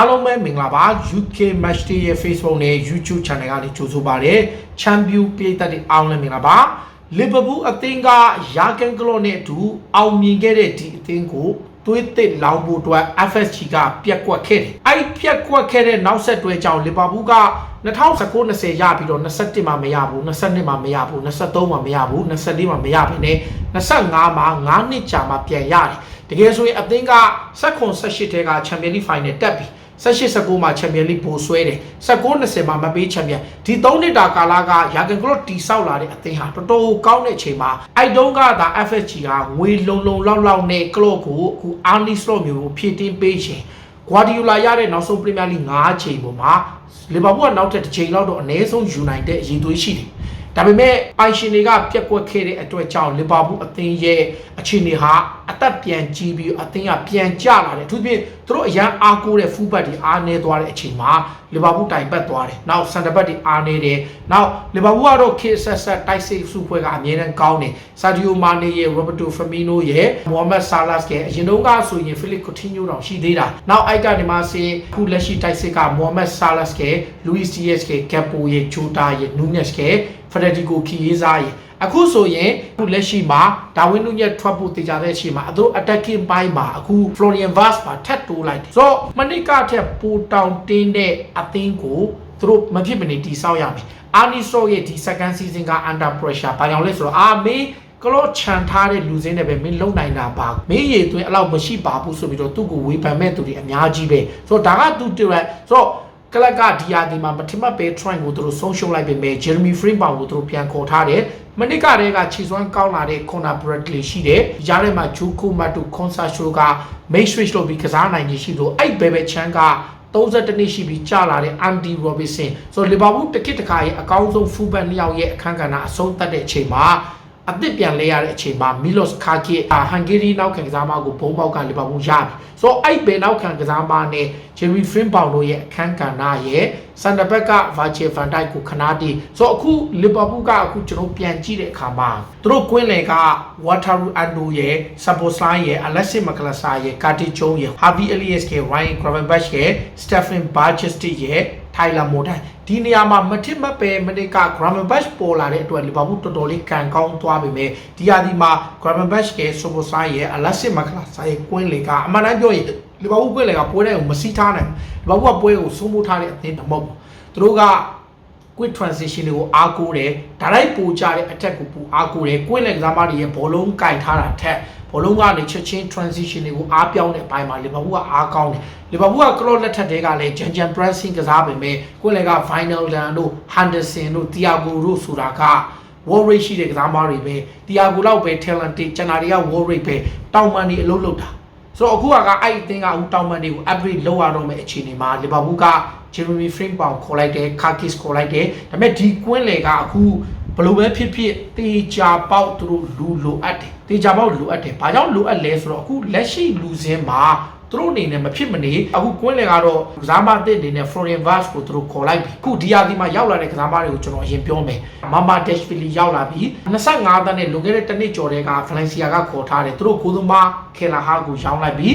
အားလုံးပဲမင်္ဂလာပါ UK Match Day ရဲ့ Facebook နဲ့ YouTube Channel ကနေကြိုဆိုပါရစေ။ Champion ပြည်သက်တွေအားလုံးလည်းမင်္ဂလာပါ။ Liverpool အသင်းကယာကန်ကလော့နဲ့အတူအောင်မြင်ခဲ့တဲ့ဒီအသင်းကိုသွေးသစ်လောင်ဖို့အတွက် FSG ကပြက်ကွက်ခဲ့တယ်။အဲ့ပြက်ကွက်ခဲ့တဲ့နောက်ဆက်တွဲကြောင့် Liverpool က2019-20ရပြီးတော့21မှာမရဘူး22မှာမရဘူး23မှာမရဘူး24မှာမရဘဲနဲ့25မှာ9နှစ်ကြာမှပြန်ရတယ်။တကယ်ဆိုရင်အသင်းက16 18ထဲက Champions League Final တက်ပြီ။ 18 19မှာ Champions League ပိုဆွဲတယ်19 20မှာမပေး Champion ဒီ3နှစ်တာကာလကရာဂန်ကလော့တီဆောက်လာတဲ့အသင်းဟာတော်တော်ကောင်းတဲ့အချိန်မှာအိုက်တုံးကသာ FSG ကငွေလုံလုံလောက်လောက်နဲ့ကလော့ကိုအခုအာနီစလော့မျိုးကိုဖြည့်တင်းပေးခြင်းဂွာဒီယိုလာရတဲ့နောက်ဆုံးပရီးမီယာလိ9ချိန်ပေါ်မှာလီဗာပူးကနောက်ထပ်တစ်ချိန်လောက်တော့အနည်းဆုံးယူနိုင်တဲ့အရေးသွေးရှိတယ် ဒါပေမဲ့ပိုင်ရှင်တွေကပြက်ကွက်ခဲ့တဲ့အတွက်ကြောင့်လီဗာပူးအသင်းရဲ့အခြေအနေဟာအသက်ပြန်ကြီးပြီးအသင်းကပြန်ကျလာတယ်အထူးဖြင့်သူတို့အရန်အားကိုးတဲ့ဖူးဘတ်တွေအားနေသွားတဲ့အချိန်မှာလီဗာပူးတိုင်ပတ်သွားတယ်နောက်စန်တဘတ်တွေအားနေတယ်နောက်လီဗာပူးကတော့ခေတ်ဆက်ဆက်တိုက်စိတ်စုဖွဲ့ကအမြဲတမ်းကောင်းတယ်ဆာဒီယိုမာနေရဲ့ရိုဘတ်တိုဖမီနိုရဲ့မိုဟာမက်ဆာလတ်ရဲ့အရင်တုန်းကဆိုရင်ဖိလစ်ကိုတီညိုတောင်ရှိသေးတာနောက်အိုက်ကနေမှဆေးခုလက်ရှိတိုက်စစ်ကမိုဟာမက်ဆာလတ်ရဲ့လူးီစီယက်ရဲ့ကက်ပိုရဲ့ဂျိုတာရဲ့နူးညက်ရဲ့ ဖရဒီကိုခီယေးစားရဲ့အခုဆိုရင်အခုလက်ရှိမှာဒါဝင်းနုညက်ထွက်ဖို့တည်ကြတဲ့အချိန်မှာအတို့ attacking ပိုင်းမှာအခု Florian Vaz မှာထပ်တိုးလိုက်တယ်ဆိုတော့မနစ်ကထက်ပိုတောင်တင်းတဲ့အသင်းကိုသူတို့မဖြစ်မနေတီဆောက်ရမယ်အာနီဆိုရဲ့ဒီ second season က under pressure ဘာကြောင့်လဲဆိုတော့အာမေးကလော့ချန်ထားတဲ့လူစင်းတွေပဲမင်းလုံနိုင်တာပါမင်းရည်သွင်းအဲ့လောက်မရှိပါဘူးဆိုပြီးတော့သူ့ကိုဝေဖန်မဲ့သူတွေအများကြီးပဲဆိုတော့ဒါကသူ့တွေ့ဆိုတော့ ကလကဒီယာဒီမှာမထမပဲ trend ကိုသူတို့ဆုံးရှုံးလိုက်ပေမဲ့ Jeremy Frimpong ကိုသူတို့ပြန်ခေါ်ထားတယ်မနစ်ကတည်းကခြေစွမ်းကောင်းလာတဲ့ Conor Bradley ရှိတယ်။ကြားထဲမှာ Juku Matu Consacho က make switch လုပ်ပြီးကစားနိုင်ခြင်းရှိလို့အဲ့ဘယ်ပဲချမ်းက32နှစ်ရှိပြီးကြာလာတဲ့ Andy Robertson ဆိုတော့လီဗာပူးတစ်ခေတ်တစ်ခါရဲ့အကောင်းဆုံး fullback နှစ်ယောက်ရဲ့အခန်းကဏ္ဍအဆုံးသတ်တဲ့အချိန်မှာ အသစ်ပြန်လဲရတဲ့အချိန်မှာမီလော့စ်ခါကီဟန်ဂေရီနောက်ခံကစားမကိုဘုံပေါက်ကလီဗာပူးရပြီဆိုတော့အဲ့ဘယ်နောက်ခံကစားမနဲ့ဂျယ်ရီဖရင်ပေါင်တို့ရဲ့အခန်းကဏ္ဍရဲ့စန်တဘက်ကဗာချေဖန်တိုက်ကိုခနာတီဆိုတော့အခုလီဗာပူးကအခုကျွန်တော်ပြန်ကြည့်တဲ့အခါမှာသူတို့ကွင်းလယ်ကဝါတာရူအန်ဒိုရဲ့ဆပ်ပိုစလိုင်းရဲ့အလက်စစ်မကလဆာရဲ့ကာတီကျုံးရဲ့ဟာဗီအလီယက်စ်ရဲ့ရိုင်းဂရဗန် ဘတ်ရဲ့စတက်ဖင်ဘာဂျက်စတီရဲ့ထိုင်လာမိုဒန်ဒီနေရာမှာမထစ်မပဲမနစ်က Grammar Bash ပေါ်လာတဲ့အတွက်လီဗာပူးတော်တော်လေးကန်ကောင်းသွားပြီမဲ့ဒီဟာဒီမှာ Grammar Bash ရဲ့ Sobo Sai ရဲ့ Alassane Makala Sai ရဲ့ကွင်းလေကအမှန်တမ်းပြောရင်လီဗာပူးကွင်းလေကပွဲတဲ့ကိုမစီးထားနိုင်လီဗာပူးကပွဲကိုစိုးမိုးထားတဲ့အသင်းတမဟုတ်ဘူးသူတို့က quick transition တွေကိုအားကိုးတယ်ဒါလိုက်ပိုကြတဲ့ attack ကိုပိုအားကိုးတယ်ကွင်းလေကစားမတွေရဲ့ဘောလုံးကင်ထားတာထက် ဘောလုံးကနေချက်ချင်း transition တွေကိုအားပြောင်းတဲ့အပိုင်းမှာလီဗာပူးကအားကောင်းတယ်လီဗာပူးကကလော့လက်ထက်တွေကလည်းဂျန်ဂျန် pressing ကစားပေမဲ့ကိုယ်လည်းက final dan တို့ henderson တို့ tiago တို့ဆိုတာက war rate ရှိတဲ့ကစားမတွေပဲ tiago လောက်ပဲ talented ကျန်တာတွေက war rate ပဲတောင်ပန်တွေအလုပ်လုပ်တာဆိုတော့အခုကအဲ့အသင်းကအခုတောင်ပန်တွေကို upgrade လုပ်ရတော့မယ့်အခြေအနေမှာလီဗာပူးက Jeremy Frimpong ခေါ်လိုက်တယ် Kakis ခေါ်လိုက်တယ်ဒါပေမဲ့ဒီကွင်းလေကအခု ဘလို့ပဲဖြစ်ဖြစ်တေချာပေါက်သူတို့လူလိုအပ်တယ်တေချာပေါက်လိုအပ်တယ်ဘာကြောင့်လိုအပ်လဲဆိုတော့အခုလက်ရှိလူစင်းမှာသူတို့အနေနဲ့မဖြစ်မနေအခုကွင်းလေကတော့ကစားမသစ်အနေနဲ့ Florian Vaz ကိုသူတို့ခေါ်လိုက်ပြီအခုဒီယာဒီမှာရောက်လာတဲ့ကစားမတွေကိုကျွန်တော်အရင်ပြောမယ် Mama Dashvili ရောက်လာပြီ25တန်းနဲ့လွန်ခဲ့တဲ့တစ်နှစ်ကျော်တည်းက Valencia ကခေါ်ထားတယ်သူတို့ကိုသမားခေလာဟာကိုရောင်းလိုက်ပြီ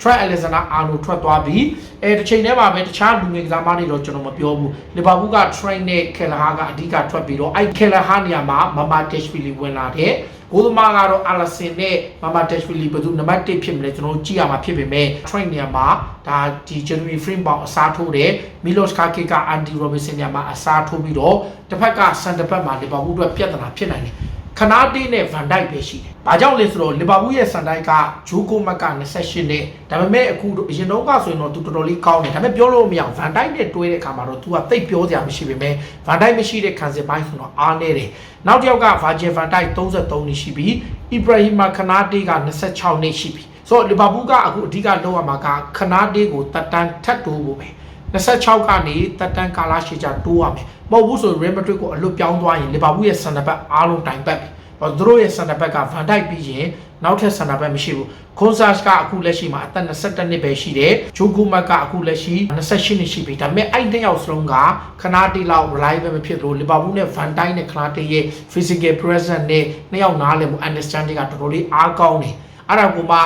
Trent Alexander Arnold ထွက်သွားပြီအဲတစ်ချိန်တည်းမှာပဲတခြားလူငယ်ကစားမတွေတော့ကျွန်တော်မပြောဘူးလီဗာပူးက Trent နဲ့ Kelleher ကအဓိကထွက်ပြီးတော့အဲ Kelleher နေရာမှာ Mama Dashvili ဝင်လာတယ်ကိုသမားကတော့ Allison နဲ့ Mama Dashvili ဘယ်သူနံပါတ်1ဖြစ်မလဲကျွန်တော်ကြည့်ရမှာဖြစ်ပေမဲ့ Trent နေရာမှာဒါဒီ Jeremy Frame ပေါင်အစားထိုးတယ် Milos Kake က Andy Robertson နေရာမှာအစားထိုးပြီးတော့တစ်ဖက်က center back မှာလီဗာပူးအတွက်ပြဿနာဖြစ်နိုင်တယ် ခနာတေးနဲ့ဗန်ဒိုက်ပဲရှိတယ်။ဘာကြောင့်လဲဆိုတော့လီဗာပူးရဲ့စန်ဒိုက်ကဂျိုကိုမက်က28နဲ့ဒါပေမဲ့အခုအရင်တော့ကဆိုရင်တော့သူတော်တော်လေးကောင်းတယ်။ဒါပေမဲ့ပြောလို့မရအောင်ဗန်ဒိုက်နဲ့တွဲတဲ့အခါမှာတော့ तू ကတိတ်ပြောစရာမရှိပေမဲ့ဗန်ဒိုက်မရှိတဲ့ခံစစ်ပိုင်းဆိုတော့အားနေတယ်။နောက်တစ်ယောက်ကဗာဂျင်ဗန်ဒိုက်33နှစ်ရှိပြီးအီဘရာဟီမာခနာတေးက26နှစ်ရှိပြီ။ဆိုတော့လီဗာပူးကအခုအဓိကလောက်ရမှာကခနာတေးကိုတက်တန်းထပ်တိုးဖို့ပဲ။ 26ကနေတက်တန်းကာလာရှိကြတိုးရမယ်မဟုတ်ဘူးဆို Real Madrid ကိုအလွတ်ပြောင်းသွားရင်လီဗာပူးရဲ့စင်တာဘက်အားလုံးတိုင်ပတ်ပြီ။ဘာသူတို့ရဲ့စင်တာဘက်က Van Dijk ပြီးရင်နောက်ထပ်စင်တာဘက်မရှိဘူး။ Gonzalez ကအခုလက်ရှိမှာအသက်22နှစ်ပဲရှိတယ်။ Jogo Mat ကအခုလက်ရှိ28နှစ်ရှိပြီ။ဒါပေမဲ့အဲ့တစ်ယောက်စလုံးကခနာတီလောက် reliable မဖြစ်လို့လီဗာပူးနဲ့ Van Dijk နဲ့ခနာတီရဲ့ physical presence နဲ့နှစ်ယောက်နားလည်မှု understanding ကတော်တော်လေးအားကောင်းတယ်။အဲ့ဒါကိုမှ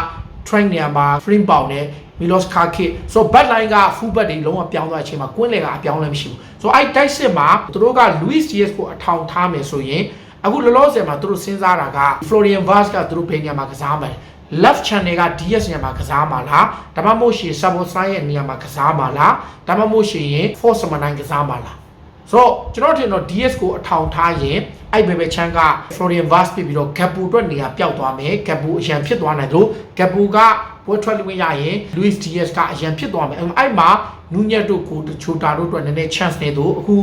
train နေရာမှာ frame ပေါင်နဲ့ မီလော့စ်ကာကစ်ဆိုဘတ်လိုင်းကဖူးဘတ်တွေလုံးဝပြောင်းသွားတဲ့အချိန်မှာကွင်းလေကအပြောင်းလဲမရှိဘူးဆိုအဲ့တိုက်စစ်မှာသူတို့က Luis Diaz ကိုအထောင်ထားမယ်ဆိုရင်အခုလောလောဆယ်မှာသူတို့စဉ်းစားတာက Florian Vaz ကသူတို့ဘယ်နေရာမှာကစားမှာလဲ left channel က DS နေရာမှာကစားမှာလားဒါမှမဟုတ်ရှင် Sabosai ရဲ့နေရာမှာကစားမှာလားဒါမှမဟုတ်ရှင် Force Summoner ကစားမှာလားဆိုတော့ကျွန်တော်ထင်တော့ DS ကိုအထောင်ထားရင်အဲ့ဘယ်ဘယ်ချမ်းက Florian Vaz ပြပြီးတော့ Gapu အတွက်နေရာပျောက်သွားမယ် Gapu အရန်ဖြစ်သွားနိုင်တယ်လို့ Gapu က ပွဲထွက်လို့ရရင် Luis Diaz ကအရန်ဖြစ်သွားမယ်အဲ့မှာနူးညက်တို့ကိုတချိုတာတို့အတွက်နည်းနည်း chance နေတော့အခု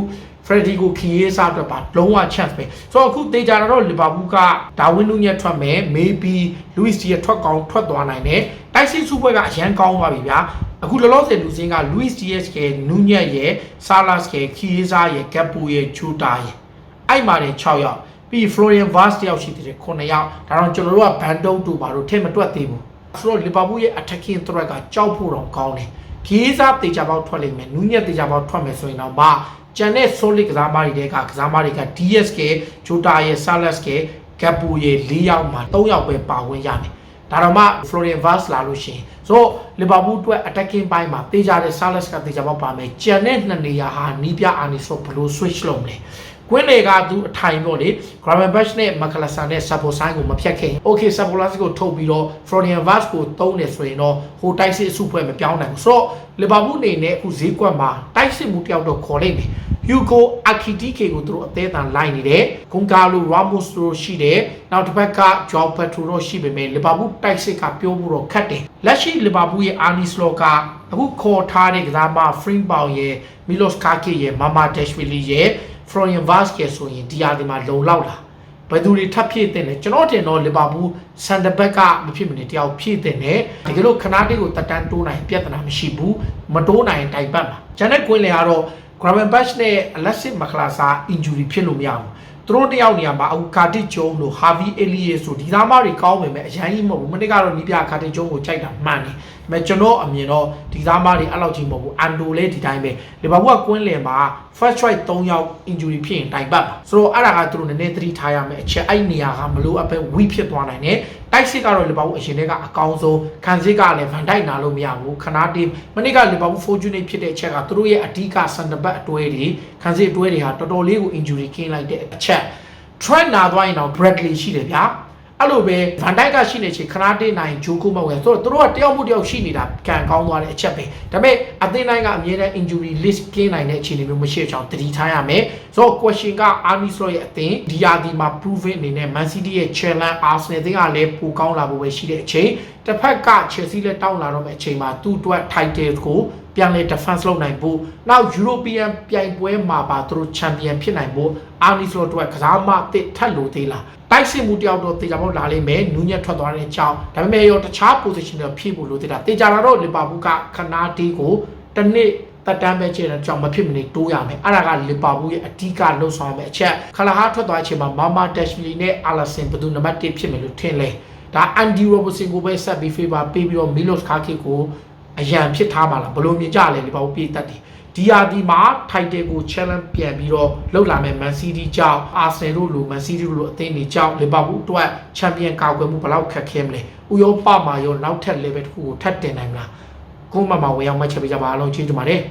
Freddy ကိုခီရေးစားအတွက်ပါလုံးဝ chance ပဲဆိုတော့အခုတေချာတော့လီဗာပူးကဒါဝင်းနူးညက်ထွက်မယ် maybe Luis Diaz ထွက်ကောင်းထွက်သွားနိုင်တယ်တိုက်စစ်စုပွဲကအရန်ကောင်းသွားပြီဗျာအခုလောလောဆယ်လူစင်းက Luis Diaz ရဲ့နူးညက်ရဲ့ Salas ရဲ့ခီရေးစားရဲ့ Gapu ရဲ့ Chuta ရဲ့အဲ့မှာနေ6ယောက်ပြီး Florian Vaz တယောက်ရှိသေးတယ်9ယောက်ဒါတော့ကျွန်တော်တို့ကဘန်တုံးတူပါတော့ထင်မတွက်သေးဘူး ဆိုတော့လီဗာပူးရဲ့ attacking threat ကကြောက်ဖို့တော့ကောင်းတယ်ခီရေးစားတေချာပေါက်ထွက်လိမ့်မယ်နူးညက်တေချာပေါက်ထွက်မယ်ဆိုရင်တော့မှကျန်တဲ့ solid ကစားမတွေကကစားမတွေက DSK ဂျိုတာရဲ့ Salas ကကပူရဲ့၄ယောက်မှာ၃ယောက်ပဲပါဝင်ရမယ်ဒါတော့မှ Florian Vaz လာလို့ရှိရင်ဆိုလီဗာပူးအတွက် attacking ဘိုင်းမှာတေချာတဲ့ Salas ကတေချာပေါက်ပါမယ်ကျန်တဲ့နှစ်နေရာဟာနီးပြအာနီဆိုဘလို့ switch လုပ်မလဲ ကွင်းလေကသူအထိုင်ပေါ့လေ Gravenberch နဲ့ Macalasa နဲ့ Saposai ကိုမဖြတ်ခင် Okay Sapolas ကိုထုတ်ပြီးတော့ Florian Vaz ကိုတုံးတယ်ဆိုရင်တော့ဟိုတိုက်စစ်အစုဖွဲ့မပြောင်းနိုင်ဘူးဆိုတော့လီဗာပူးအနေနဲ့အခုဈေးကွက်မှာတိုက်စစ်မှုတယောက်တော့ခေါ်လိုက်မယ် Hugo Akitike ကိုသူတို့အသေးအံလိုက်နေတယ်။ Goncalo Ramos တို့ရှိတယ်။နောက်တစ်ဖက်က Joao Pedro တို့ရှိပေမဲ့လီဗာပူးတိုက်စစ်ကပြောဖို့တော့ခက်တယ်။လက်ရှိလီဗာပူးရဲ့ Arne Slot ကအခုခေါ်ထားတဲ့ကစားမ Frimpong ရဲ့ Milos Kake ရဲ့ Mama Dashvili ရဲ့ Florian Vaz ကဆိုရင်ဒီအားဒီမှာလုံလောက်လာဘယ်သူတွေထပ်ဖြည့်တဲ့လဲကျွန်တော်တင်တော့လီဗာပူးစန်တဘက်ကမဖြစ်မနေတယောက်ဖြည့်တဲ့နဲ့တကယ်လို့ခနာတေးကိုတက်တန်းတိုးနိုင်ပြဿနာမရှိဘူးမတိုးနိုင်တိုင်ပတ်မှာဂျန်နက်ကွင်းလေကတော့ Gravenberch နဲ့ Alexis Makalasa injury ဖြစ်လို့မရဘူးသူတို့တယောက်နေရာမှာအခုကာတိကျုံတို့ Harvey Elliott ဆိုဒီသားမတွေကောင်းပေမဲ့အရင်ကြီးမဟုတ်ဘူးမနေ့ကတော့နီးပြကာတိကျုံကိုကြိုက်တာမှန်တယ် ဒါပေမဲ့ကျွန်တော်အမြင်တော့ဒီသားမတွေအဲ့လောက်ကြီးမဟုတ်ဘူးအန်ဒိုလည်းဒီတိုင်းပဲလီဗာပူးကကွင်းလယ်မှာ first choice 3ယောက် injury ဖြစ်ရင်တိုင်ပတ်ပါဆိုတော့အဲ့ဒါကသူတို့နည်းနည်းသတိထားရမယ်အချက်အဲ့နေရာကမလို့အပ်ပဲ weak ဖြစ်သွားနိုင်တယ်တိုက်စစ်ကတော့လီဗာပူးအရင်တည်းကအကောင်းဆုံးခံစစ်ကလည်းဗန်ဒိုက်နာလို့မရဘူးခနာတီမနေ့ကလီဗာပူး fortunate ဖြစ်တဲ့အချက်ကသူတို့ရဲ့အဓိကစန်တပတ်အတွဲတွေခံစစ်အတွဲတွေဟာတော်တော်လေးကို injury ကင်းလိုက်တဲ့အချက် trend နာသွားရင်တော့ Bradley ရှိတယ်ဗျာ အဲ့လိုပဲ Van Dijk ကရှိနေချေခနာတေးနိုင်ဂျိုကူမဝယ်ဆိုတော့သူတို့ကတယောက်မှုတယောက်ရှိနေတာကံကောင်းသွားတဲ့အချက်ပဲဒါပေမဲ့အသင်းတိုင်းကအမြဲတမ်း injury list ကင်းနိုင်တဲ့အခြေအနေမျိုးမရှိအောင်တတိထားရမယ်ဆိုတော့ question က Army Slot ရဲ့အသင်းဒီယာဒီမှာ proven အနေနဲ့ Man City ရဲ့ challenge Arsenal တင်းကလည်းပိုကောင်းလာဖို့ပဲရှိတဲ့အချိန် တစ်ဖက်က Chelsea လည်းတောင်းလာတော့မယ့်အချိန်မှာသူ့အတွက် title ကိုပြန်လဲ defense လုပ်နိုင်ဖို့နောက် European ပြိုင်ပွဲမှာပါသူတို့ champion ဖြစ်နိုင်ဖို့ Army Slot အတွက်ကစားမတစ်ထက်လို့သေးလားတိုက်စစ်မှုတယောက်တော့တေချာပေါက်လာလိမ့်မယ်နူးညက်ထွက်သွားတဲ့အကြောင်းဒါပေမဲ့ရောတခြား position တွေဖြည့်ဖို့လို့သေးတာတေချာလာတော့လီဗာပူးကခနာတီကိုတစ်နှစ်တက်တမ်းပဲကျတဲ့ကြောင့်မဖြစ်မနေတိုးရမယ်အဲ့ဒါကလီဗာပူးရဲ့အဓိကလှုပ်ဆောင်ရမယ့်အချက်ခလာဟာထွက်သွားတဲ့အချိန်မှာမာမာဒက်ရှ်ဗီနဲ့အာလာဆင်ဘယ်သူနံပါတ်1ဖြစ်မယ်လို့ထင်လဲ ဒါအန်ဒီရိုဘဆင်ကိုပဲဆက်ပြီး favor ပေးပြီးတော့မီလော့စ်ကာကီကိုအရန်ဖြစ်ထားပါလားဘယ်လိုမြင်ကြလဲလီဗာပူးပြေးတတ်တယ်ဒီယာဒီမှာ title ကို challenge ပြန်ပြီးတော့လောက်လာမယ် Man City ကြောင့် Arsenal တို့လို Man City တို့လိုအသင်းတွေကြောင့် Liverpool အတွက် champion ကာကွယ်မှုဘယ်လောက်ခက်ခဲမလဲဥရောပမှာရောနောက်ထပ် level တစ်ခုကိုထပ်တင်နိုင်မလားကိုမမဝင်အောင်မှတ်ချက်ပေးကြပါအားလုံးကျေးဇူးပါတယ်